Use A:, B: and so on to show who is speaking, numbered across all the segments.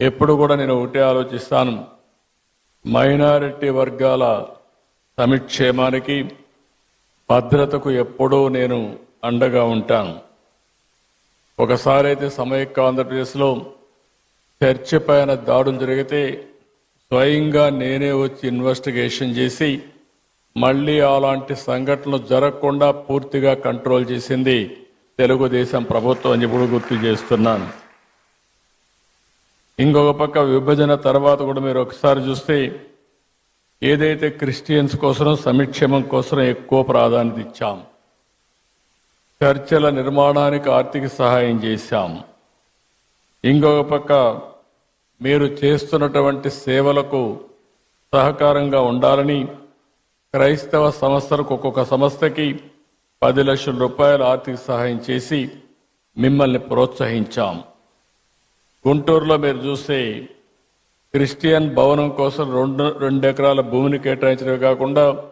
A: ఎప్పుడు కూడా నేను ఒకటే ఆలోచిస్తాను. మైనారిటీ వర్గాల సమిక్షేమానికి భద్రతకు ఎప్పుడూ నేను అండగా ఉంటాను. ఒకసారి అయితే సమైక్య ఆంధ్రప్రదేశ్లో చర్చ పైన దాడులు జరిగితే స్వయంగా నేనే వచ్చి ఇన్వెస్టిగేషన్ చేసి మళ్ళీ అలాంటి సంఘటనలు జరగకుండా పూర్తిగా కంట్రోల్ చేసింది తెలుగుదేశం ప్రభుత్వం అని ఇప్పుడు గుర్తు చేస్తున్నాను. ఇంకొక పక్క విభజన తర్వాత కూడా మీరు ఒకసారి చూస్తే ఏదైతే క్రిస్టియన్స్ కోసం సమిక్షేమం కోసం ఎక్కువ ప్రాధాన్యత ఇచ్చాం. చర్చల నిర్మాణానికి ఆర్థిక సహాయం చేశాం. ఇంకొక పక్క మీరు చేస్తున్నటువంటి సేవలకు సహకారంగా ఉండాలని క్రైస్తవ సంస్థలకు ఒక్కొక్క సంస్థకి పది లక్షల రూపాయల ఆర్థిక సహాయం చేసి మిమ్మల్ని ప్రోత్సహించాం. గుంటూరులో మీరు చూస్తే క్రిస్టియన్ భవనం కోసం రెండు రెండు ఎకరాల భూమిని కేటాయించడమే కాకుండా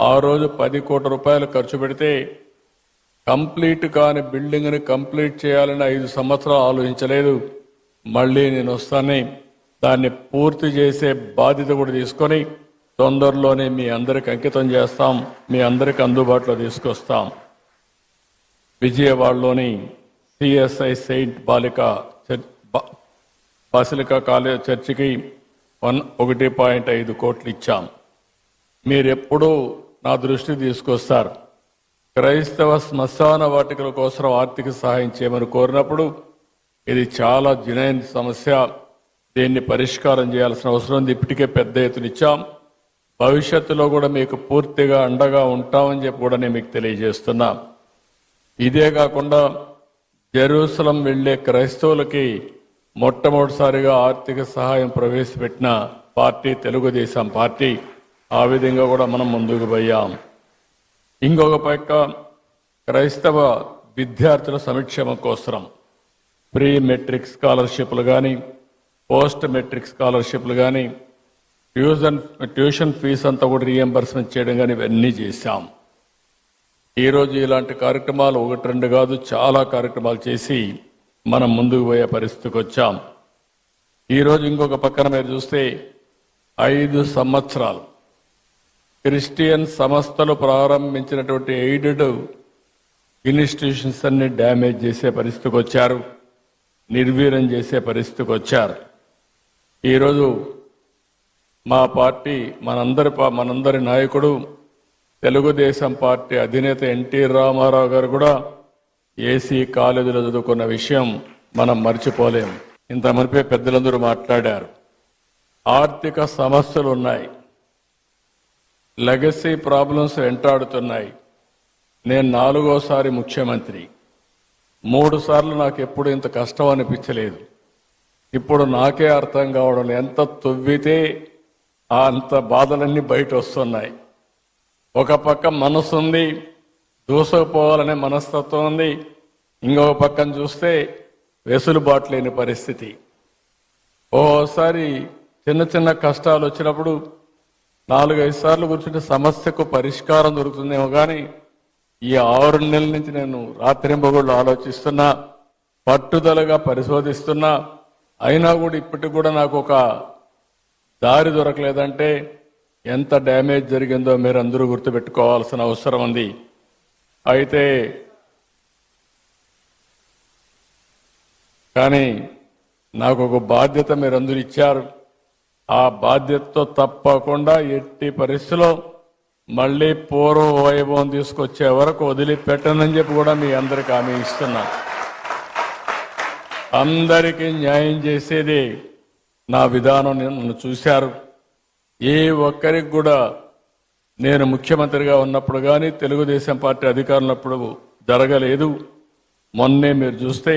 A: ఆ రోజు పది కోట్ల రూపాయలు ఖర్చు పెడితే కంప్లీట్ కాని బిల్డింగ్ని కంప్లీట్ చేయాలని ఐదు సంవత్సరాలు ఆలోచించలేదు. మళ్ళీ నేను వస్తానే దాన్ని పూర్తి చేసే బాధ్యత కూడా తీసుకొని తొందరలోనే మీ అందరికి అంకితం చేస్తాం. మీ అందరికి అందుబాటులో తీసుకొస్తాం. విజయవాడలోని సిఎస్ఐ సెయింట్ బాలిక బాసిలికా కాలేజ్ చర్చికి వన్ ఒకటి పాయింట్ ఐదు కోట్లు ఇచ్చాం మీరెప్పుడూ నా దృష్టి తీసుకొస్తారు. క్రైస్తవ శ్మశాన వాటికల కోసం ఆర్థిక సహాయం చేయమని కోరినప్పుడు ఇది చాలా జునైన్ సమస్య. దీన్ని పరిష్కారం చేయాల్సిన అవసరం ఉంది. ఇప్పటికే పెద్ద ఎత్తున ఇచ్చాం. భవిష్యత్తులో కూడా మీకు పూర్తిగా అండగా ఉంటామని చెప్పి కూడా నేను మీకు తెలియజేస్తున్నా. ఇదే కాకుండా జెరూసలం వెళ్ళే క్రైస్తవులకి మొట్టమొదటిసారిగా ఆర్థిక సహాయం ప్రవేశపెట్టిన పార్టీ తెలుగుదేశం పార్టీ. ఆ విధంగా కూడా మనం ముందుకు పోయాం. ఇంకొక పక్క క్రైస్తవ విద్యార్థుల సంక్షేమం కోసం ప్రీ మెట్రిక్ స్కాలర్షిప్లు కానీ పోస్ట్ మెట్రిక్ స్కాలర్షిప్లు కానీ ట్యూషన్ ట్యూషన్ ఫీజు అంతా కూడా రీఎంబర్స్మెంట్ చేయడం కానీ ఇవన్నీ చేశాం. ఈరోజు ఇలాంటి కార్యక్రమాలు ఒకటి రెండు కాదు చాలా కార్యక్రమాలు చేసి మనం ముందుకు పోయే పరిస్థితికి వచ్చాం. ఈరోజు ఇంకొక పక్కన మీరు చూస్తే ఐదు సంవత్సరాలు క్రిస్టియన్ సంస్థలు ప్రారంభించినటువంటి ఎయిడెడ్ ఇన్స్టిట్యూషన్స్ అన్ని డ్యామేజ్ చేసే పరిస్థితికి వచ్చారు. నిర్వీర్యం చేసే పరిస్థితికి వచ్చారు. ఈరోజు మా పార్టీ మనందరి మనందరి నాయకుడు తెలుగుదేశం పార్టీ అధినేత ఎన్టీ రామారావు గారు కూడా ఏసీ కాలేజీలో చదువుకున్న విషయం మనం మర్చిపోలేం. ఇంత మునిపే పెద్దలందరూ మాట్లాడారు. ఆర్థిక సమస్యలు ఉన్నాయి లెగసీ ప్రాబ్లమ్స్ వెంటాడుతున్నాయి. నేను నాలుగోసారి ముఖ్యమంత్రి. మూడు సార్లు నాకు ఎప్పుడు ఇంత కష్టం అనిపించలేదు. ఇప్పుడు నాకే అర్థం కావడం ఎంత తొవ్వితే అంత బాధలన్నీ బయట వస్తున్నాయి ఒక పక్క మనసు ఉంది దూసుకుపోవాలనే మనస్తత్వం ఉంది. ఇంకొక పక్కన చూస్తే వెసులుబాటు లేని పరిస్థితి. ఓసారి చిన్న చిన్న కష్టాలు వచ్చినప్పుడు నాలుగైదు సార్లు కూర్చుంటే సమస్యకు పరిష్కారం దొరుకుతుందేమో కానీ ఈ ఆరు నెలల నుంచి నేను రాత్రింబగుళ్ళు ఆలోచిస్తున్నా పట్టుదలగా పరిశోధిస్తున్నా అయినా కూడా ఇప్పటికి కూడా నాకు ఒక దారి దొరకలేదంటే ఎంత డ్యామేజ్ జరిగిందో మీరు అందరూ గుర్తుపెట్టుకోవాల్సిన అవసరం ఉంది. అయితే కానీ నాకు ఒక బాధ్యత మీరందరూ ఇచ్చారు. ఆ బాధ్యతతో తప్పకుండా ఎట్టి పరిస్థితిలో మళ్ళీ పూర్వ వైభవం తీసుకొచ్చే వరకు వదిలిపెట్టనని చెప్పి కూడా మీ అందరికి హామీ ఇస్తున్నా. అందరికీ న్యాయం చేసేది నా విధానం నన్ను చూశారు. ఏ ఒక్కరికి కూడా నేను ముఖ్యమంత్రిగా ఉన్నప్పుడు కానీ తెలుగుదేశం పార్టీ అధికారులప్పుడు జరగలేదు. మొన్నే మీరు చూస్తే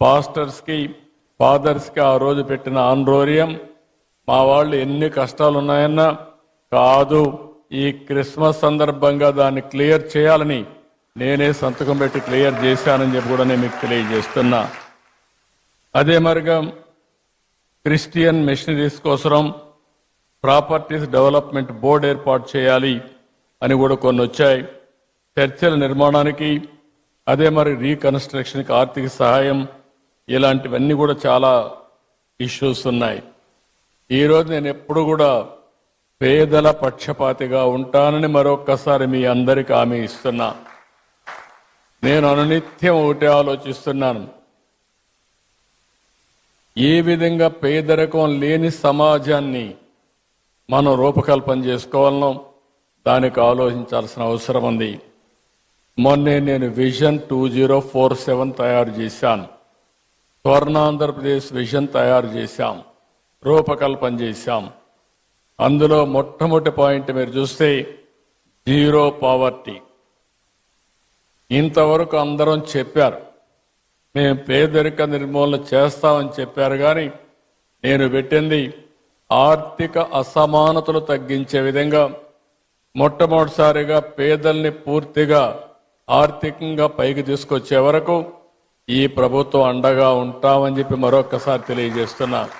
A: పాస్టర్స్కి ఫాదర్స్కి ఆ రోజు పెట్టిన ఆండ్రోరియం మా వాళ్ళు ఎన్ని కష్టాలు ఉన్నాయన్నా కాదు ఈ క్రిస్మస్ సందర్భంగా దాన్ని క్లియర్ చేయాలని నేనే సంతకం పెట్టి క్లియర్ చేశానని చెప్పి కూడా నేను మీకు తెలియజేస్తున్నా. అదే మరిగా క్రిస్టియన్ మిషనరీస్ కోసం ప్రాపర్టీస్ డెవలప్మెంట్ బోర్డు ఏర్పాటు చేయాలి అని కూడా కొన్ని వచ్చాయి. చర్చల నిర్మాణానికి అదే మరి రీకన్స్ట్రక్షన్కి ఆర్థిక సహాయం ఇలాంటివన్నీ కూడా చాలా ఇష్యూస్ ఉన్నాయి. ఈరోజు నేను ఎప్పుడు కూడా పేదల పక్షపాతిగా ఉంటానని మరొక్కసారి మీ అందరికీ హామీ ఇస్తున్నా. నేను అనునిత్యం ఒకటే ఆలోచిస్తున్నాను. ఏ విధంగా పేదరికం లేని సమాజాన్ని మనం రూపకల్పన చేసుకోవాలనో దానికి ఆలోచించాల్సిన అవసరం ఉంది. మొన్నే నేను vision two zero four seven తయారు చేశాను. స్వర్ణాంధ్రప్రదేశ్ విజన్ తయారు చేశాం. రూపకల్పన చేశాం. అందులో మొట్టమొదటి పాయింట్ మీరు చూస్తే జీరో పావర్టీ. ఇంతవరకు అందరం చెప్పారు. మేము పేదరిక నిర్మూలన చేస్తామని చెప్పారు కానీ నేను పెట్టింది ఆర్థిక అసమానతలు తగ్గించే విధంగా మొట్టమొదటిసారిగా పేదల్ని పూర్తిగా ఆర్థికంగా పైకి తీసుకొచ్చే వరకు ఈ ప్రభుత్వం అండగా ఉంటామని చెప్పి మరొకసారి తెలియజేస్తున్నా.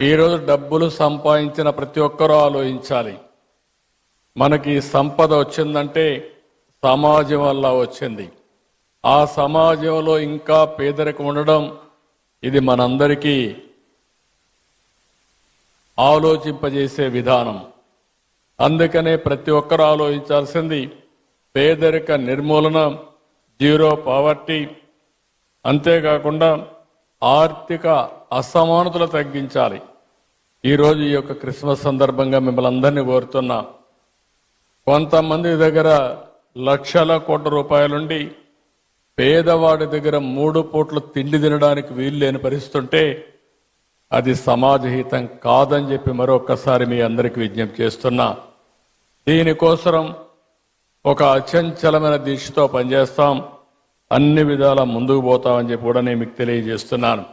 A: ఈరోజు డబ్బులు సంపాదించిన ప్రతి ఒక్కరూ ఆలోచించాలి. మనకి సంపద వచ్చిందంటే సమాజం వల్ల వచ్చింది. ఆ సమాజంలో ఇంకా పేదరికం ఉండడం ఇది మనందరికీ ఆలోచింపజేసే విధానం. అందుకనే ప్రతి ఒక్కరూ ఆలోచించాల్సింది పేదరిక నిర్మూలన జీరో పావర్టీ. అంతేకాకుండా ఆర్థిక అసమానతలు తగ్గించాలి. ఈరోజు ఈ యొక్క క్రిస్మస్ సందర్భంగా మిమ్మల్ని అందరినీ కోరుతున్నా కొంతమంది దగ్గర లక్షల కోట్ల రూపాయలుండి పేదవాడి దగ్గర మూడు పూట్లు తిండి తినడానికి వీలు లేని పరిస్థితుంటే అది సమాజహితం కాదని చెప్పి మరొకసారి మీ అందరికీ విజ్ఞప్తి చేస్తున్నా. దీనికోసం ఒక అచంచలమైన దీక్షతో పనిచేస్తాం. అన్ని విధాల ముందుకు పోతామని చెప్పి కూడా నేను మీకు తెలియజేస్తున్నాను.